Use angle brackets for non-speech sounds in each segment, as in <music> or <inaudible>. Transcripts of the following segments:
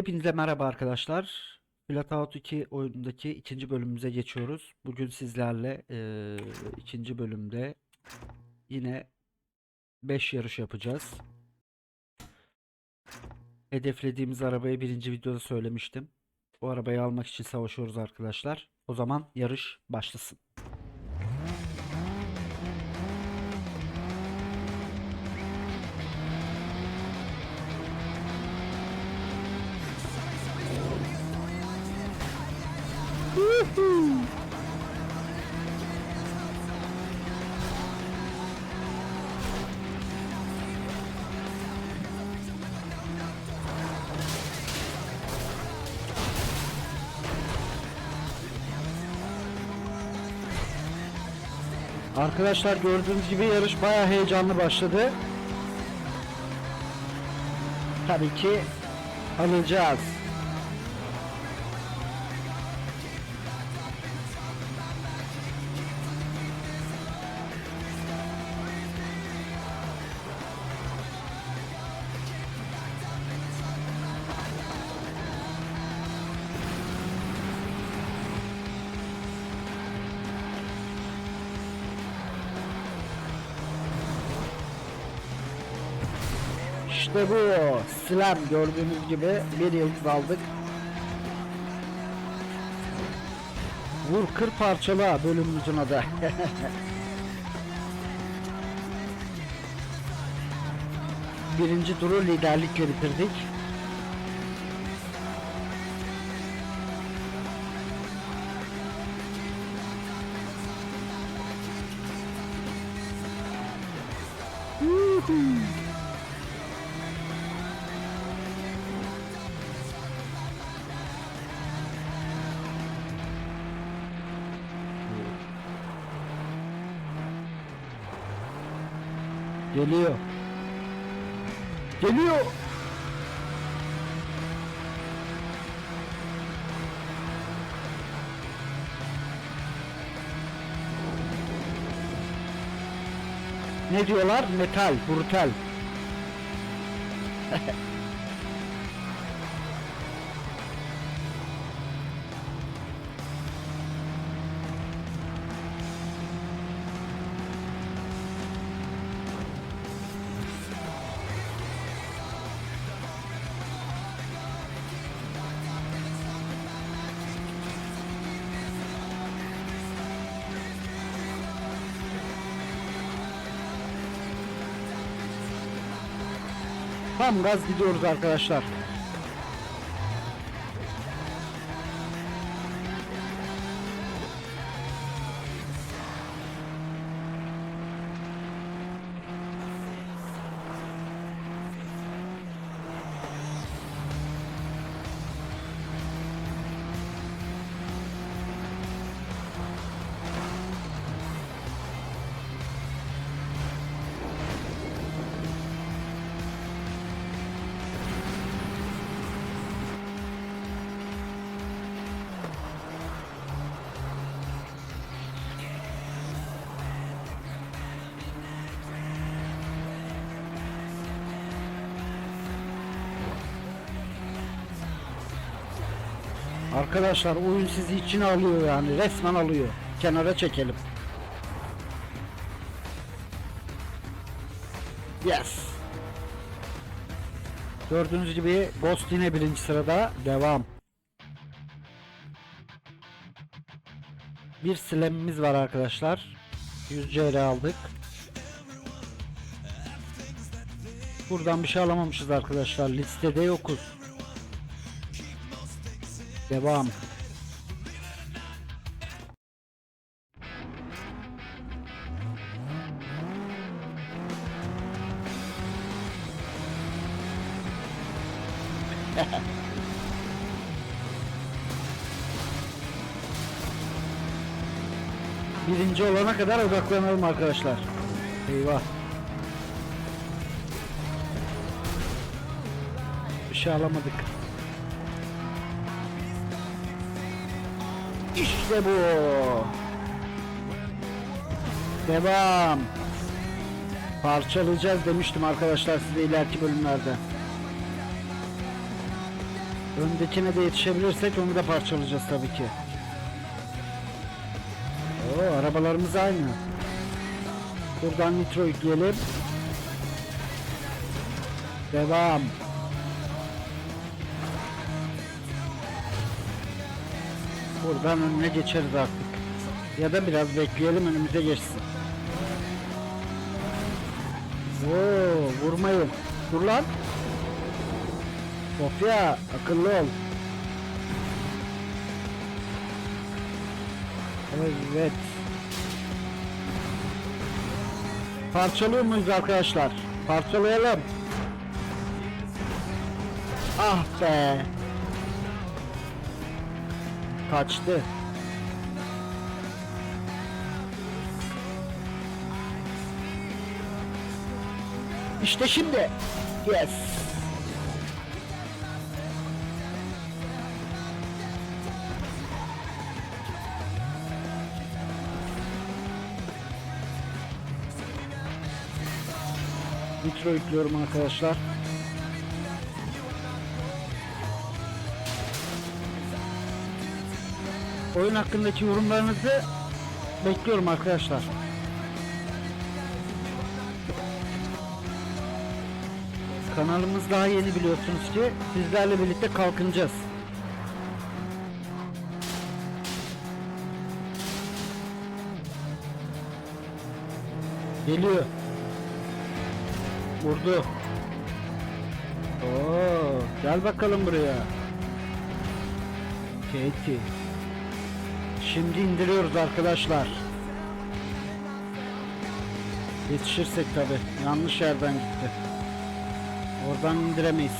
Hepinize merhaba arkadaşlar. Flatout 2 oyunundaki ikinci bölümümüze geçiyoruz. Bugün sizlerle eee, ikinci bölümde yine 5 yarış yapacağız. Hedeflediğimiz arabayı birinci videoda söylemiştim. O arabayı almak için savaşıyoruz arkadaşlar. O zaman yarış başlasın. Arkadaşlar gördüğünüz gibi yarış bayağı heyecanlı başladı. Tabii ki alacağız. İşte bu. Slam gördüğünüz gibi bir yıldız aldık. Vur kır parçala bölümümüzün adı. <laughs> Birinci turu liderlikle bitirdik. Geliyor. Geliyor. Ne diyorlar? Metal, brutal. <laughs> Tam gaz gidiyoruz arkadaşlar. Arkadaşlar oyun sizi içine alıyor yani resmen alıyor. Kenara çekelim. Yes. Gördüğünüz gibi Ghost yine birinci sırada. Devam. Bir slam'imiz var arkadaşlar. 100 CR aldık. Buradan bir şey alamamışız arkadaşlar. Listede yokuz. Devam. <laughs> Birinci olana kadar odaklanalım arkadaşlar. Eyvah. Bir şey alamadık. İşte bu. Devam. Parçalayacağız demiştim arkadaşlar size ileriki bölümlerde. Öndekine de yetişebilirsek onu da parçalayacağız tabii ki. Oo, arabalarımız aynı. Buradan nitro yükleyelim. Devam. Buradan önüne geçeriz artık. Ya da biraz bekleyelim önümüze geçsin. Oo, vurmayın. Dur lan. Sofya akıllı ol. Evet. Parçalıyor muyuz arkadaşlar? Parçalayalım. Ah be. Kaçtı. İşte şimdi. Yes. Nitro yüklüyorum arkadaşlar. Oyun hakkındaki yorumlarınızı bekliyorum arkadaşlar. Kanalımız daha yeni biliyorsunuz ki sizlerle birlikte kalkınacağız. Geliyor. Vurdu. Oo, gel bakalım buraya. Katie. Şimdi indiriyoruz arkadaşlar. Yetişirsek tabi. Yanlış yerden gitti. Oradan indiremeyiz.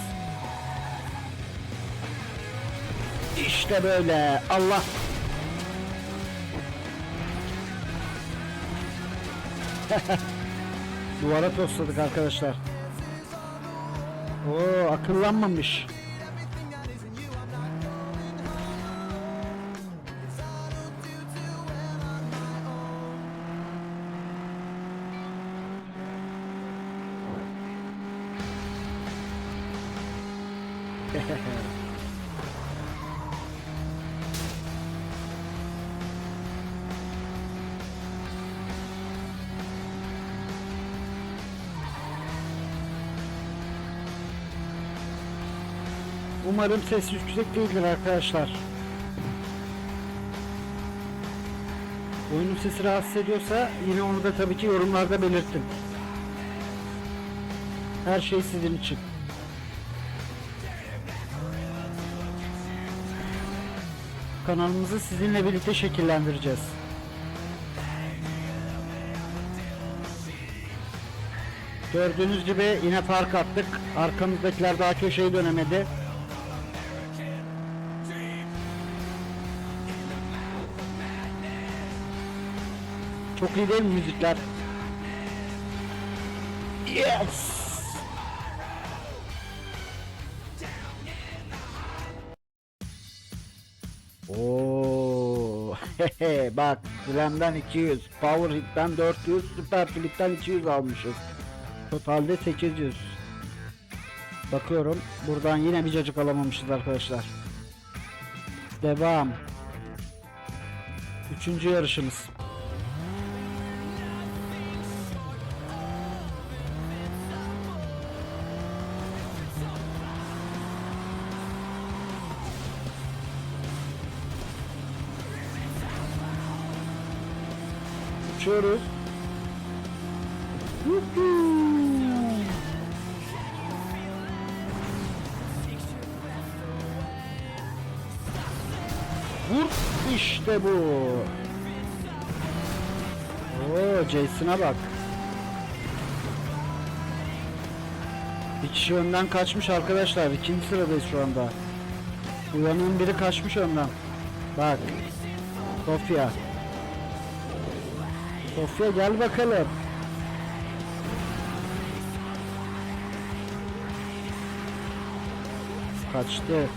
İşte böyle. Allah. <laughs> Duvara tosladık arkadaşlar. Oo akıllanmamış. Umarım ses yüksek değildir arkadaşlar. Oyunun sesi rahatsız ediyorsa yine onu da tabii ki yorumlarda belirtin. Her şey sizin için. Kanalımızı sizinle birlikte şekillendireceğiz. Gördüğünüz gibi yine fark attık. Arkamızdakiler daha köşeyi dönemedi. Çok iyi değil mi müzikler? Yes! Oo, hehe, bak Slam'dan 200, Power Hit'ten 400, Super Flip'ten 200 almışız. Totalde 800. Bakıyorum buradan yine bir cacık alamamışız arkadaşlar. Devam. Üçüncü yarışımız. Yuhuu. Vur işte bu. Oo Jason'a bak. Bir kişi önden kaçmış arkadaşlar. İkinci sıradayız şu anda. Uyanığın biri kaçmış önden. Bak. Sofya. Sofya gel bakalım. Kaçtı.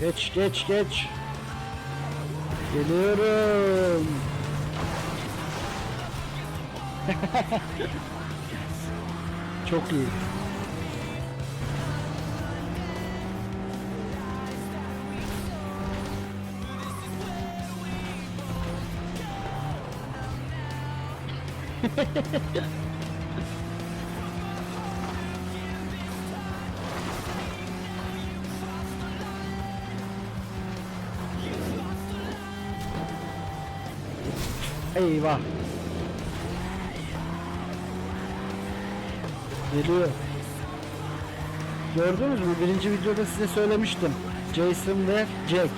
Geç geç geç. Geliyorum. <laughs> Çok iyi. <laughs> Eyvah. Geliyor. Gördünüz mü? Birinci videoda size söylemiştim. Jason ve Jack.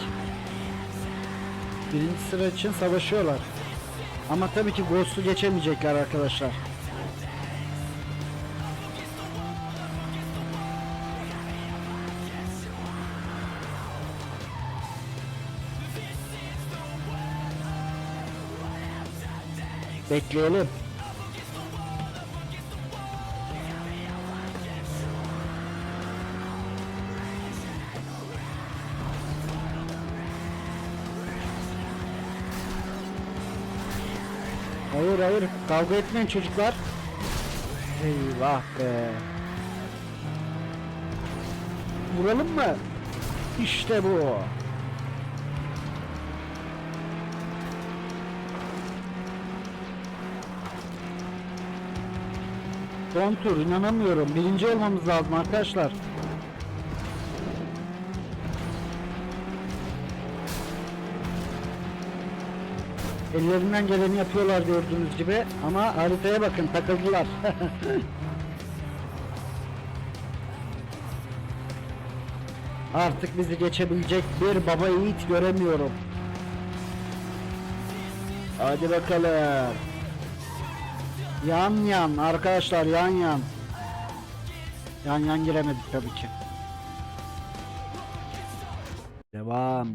Birinci sıra için savaşıyorlar. Ama tabii ki Ghost'u geçemeyecekler arkadaşlar. Bekleyelim. Hayır hayır kavga etmeyin çocuklar. Eyvah be. Vuralım mı? İşte bu. Son tur inanamıyorum. Birinci olmamız lazım arkadaşlar. Ellerinden geleni yapıyorlar gördüğünüz gibi ama haritaya bakın takıldılar. <laughs> Artık bizi geçebilecek bir baba yiğit göremiyorum. Hadi bakalım. Yan yan arkadaşlar yan yan. Yan yan giremedik tabii ki. Devam.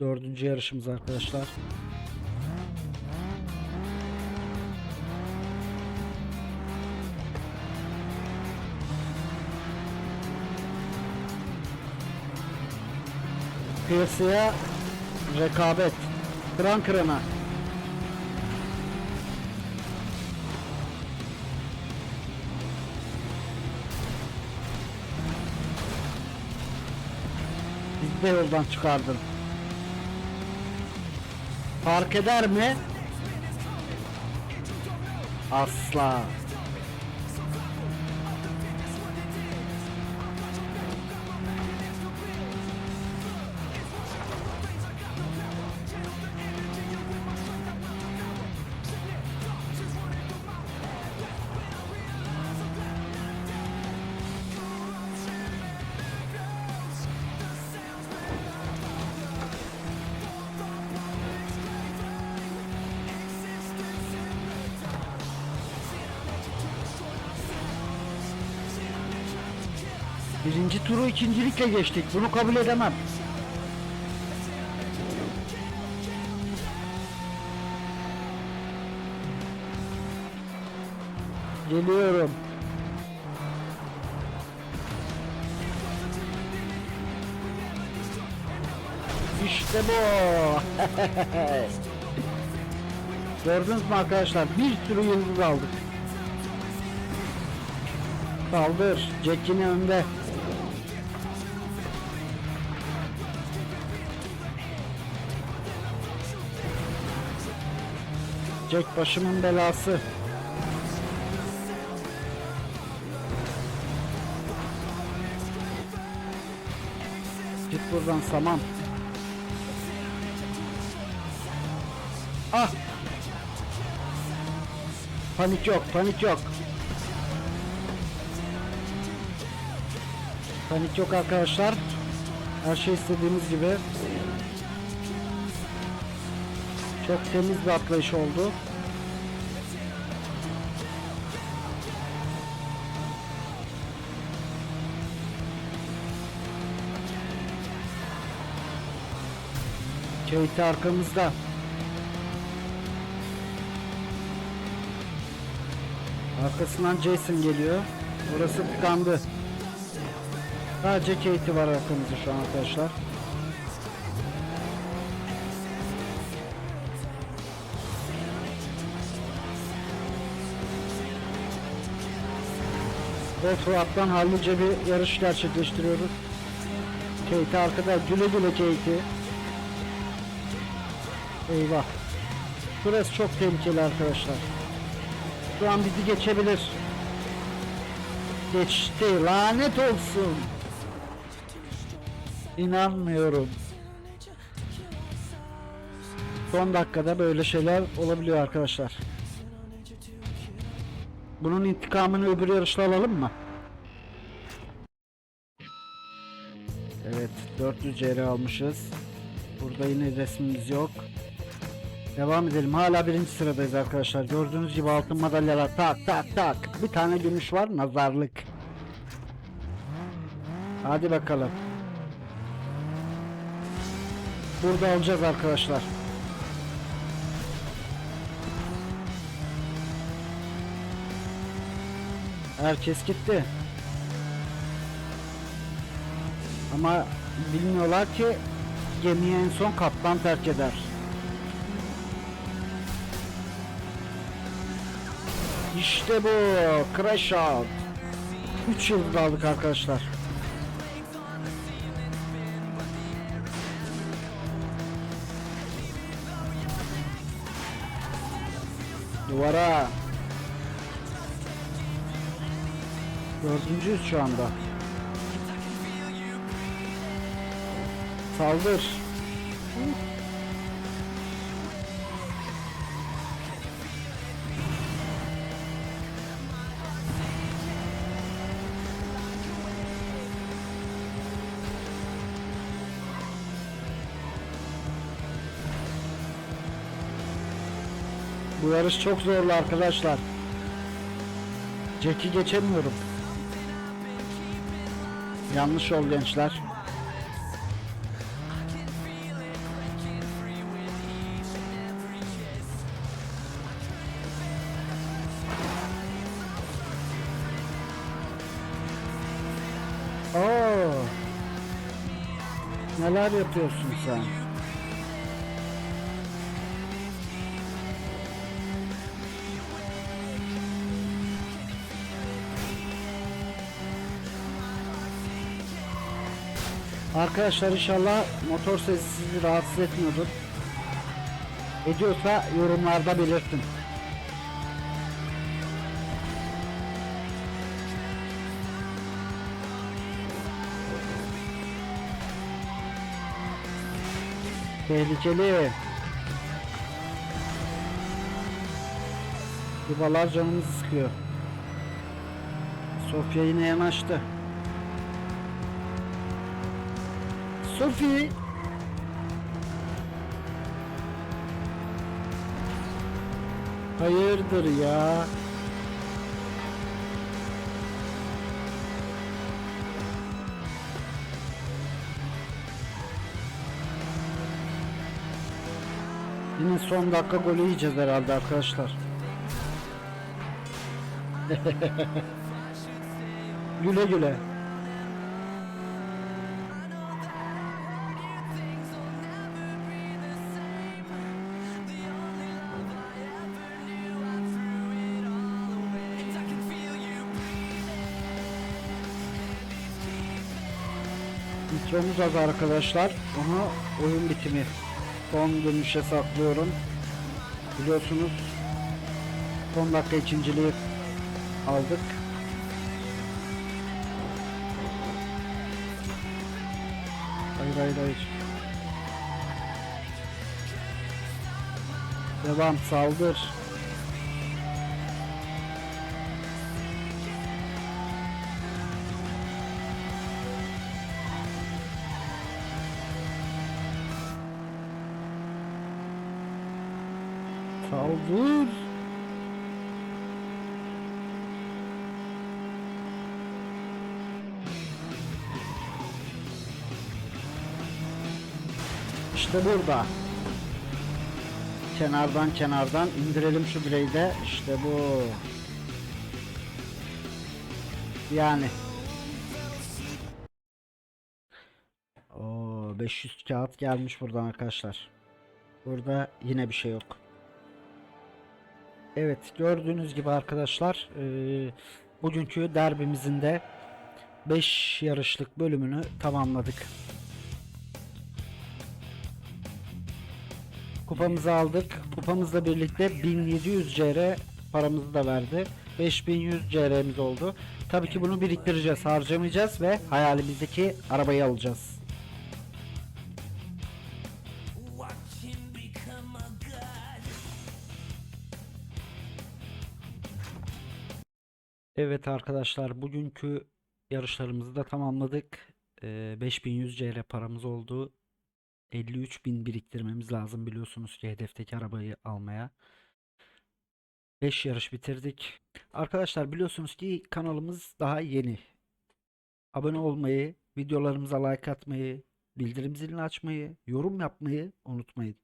Dördüncü yarışımız arkadaşlar. Kıyasıya rekabet. Kıran kırana. Bizi de yoldan çıkardın. Fark eder mi? Asla. Birinci turu ikincilikle geçtik. Bunu kabul edemem. Geliyorum. İşte bu. <laughs> Gördünüz mü arkadaşlar? Bir sürü yıldız aldık. Kaldır. Jack yine Jack başımın belası. Git buradan saman. Ah! Panik yok, panik yok. Panik yok arkadaşlar. Her şey istediğimiz gibi. Çok temiz bir atlayış oldu. Kate arkamızda. Arkasından Jason geliyor. Burası tıkandı. Sadece Katie var arkamızda şu an arkadaşlar. Offroad'dan hallice bir yarış gerçekleştiriyoruz. Katie arkada güle güle Katie. Eyvah. Burası çok tehlikeli arkadaşlar. Şu an bizi geçebilir. Geçti. Lanet olsun. İnanmıyorum. Son dakikada böyle şeyler olabiliyor arkadaşlar. Bunun intikamını öbür yarışta alalım mı? Evet 400 CR almışız. Burada yine resmimiz yok. Devam edelim. Hala birinci sıradayız arkadaşlar. Gördüğünüz gibi altın madalyalar tak tak tak. Bir tane gümüş var nazarlık. Hadi bakalım. Burada alacağız arkadaşlar. Herkes gitti. Ama bilmiyorlar ki gemiyi en son kaptan terk eder. İşte bu. Crash out. 3 yıldız aldık arkadaşlar. Duvara. Dördüncüyüz şu anda. Saldır. Bu yarış çok zorlu arkadaşlar. Jack'i geçemiyorum. Yanlış yol gençler. Oo. Neler yapıyorsun sen? Arkadaşlar inşallah motor sesi sizi rahatsız etmiyordur. Ediyorsa yorumlarda belirtin. Tehlikeli. Yuvalar canımızı sıkıyor. Sofya yine yanaştı. Sophie. Hayırdır ya? Yine son dakika golü yiyeceğiz herhalde arkadaşlar. <laughs> güle güle. Nitromuz az arkadaşlar. Onu oyun bitimi son dönüşe saklıyorum. Biliyorsunuz son dakika ikinciliği aldık. Hayır hayır hayır. Devam saldır. Saldır. İşte burada. Kenardan kenardan indirelim şu bireyi de. İşte bu. yani. Oo 500 kağıt gelmiş buradan arkadaşlar. Burada yine bir şey yok. Evet gördüğünüz gibi arkadaşlar eee, bugünkü derbimizin de 5 yarışlık bölümünü tamamladık. Kupamızı aldık. Kupamızla birlikte 1700 CR paramızı da verdi. 5100 CR'miz oldu. Tabii ki bunu biriktireceğiz, harcamayacağız ve hayalimizdeki arabayı alacağız. Evet arkadaşlar bugünkü yarışlarımızı da tamamladık. Ee, 5100 CR paramız oldu. 53.000 biriktirmemiz lazım biliyorsunuz ki hedefteki arabayı almaya. 5 yarış bitirdik. Arkadaşlar biliyorsunuz ki kanalımız daha yeni. Abone olmayı, videolarımıza like atmayı, bildirim zilini açmayı, yorum yapmayı unutmayın.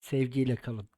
Sevgiyle kalın.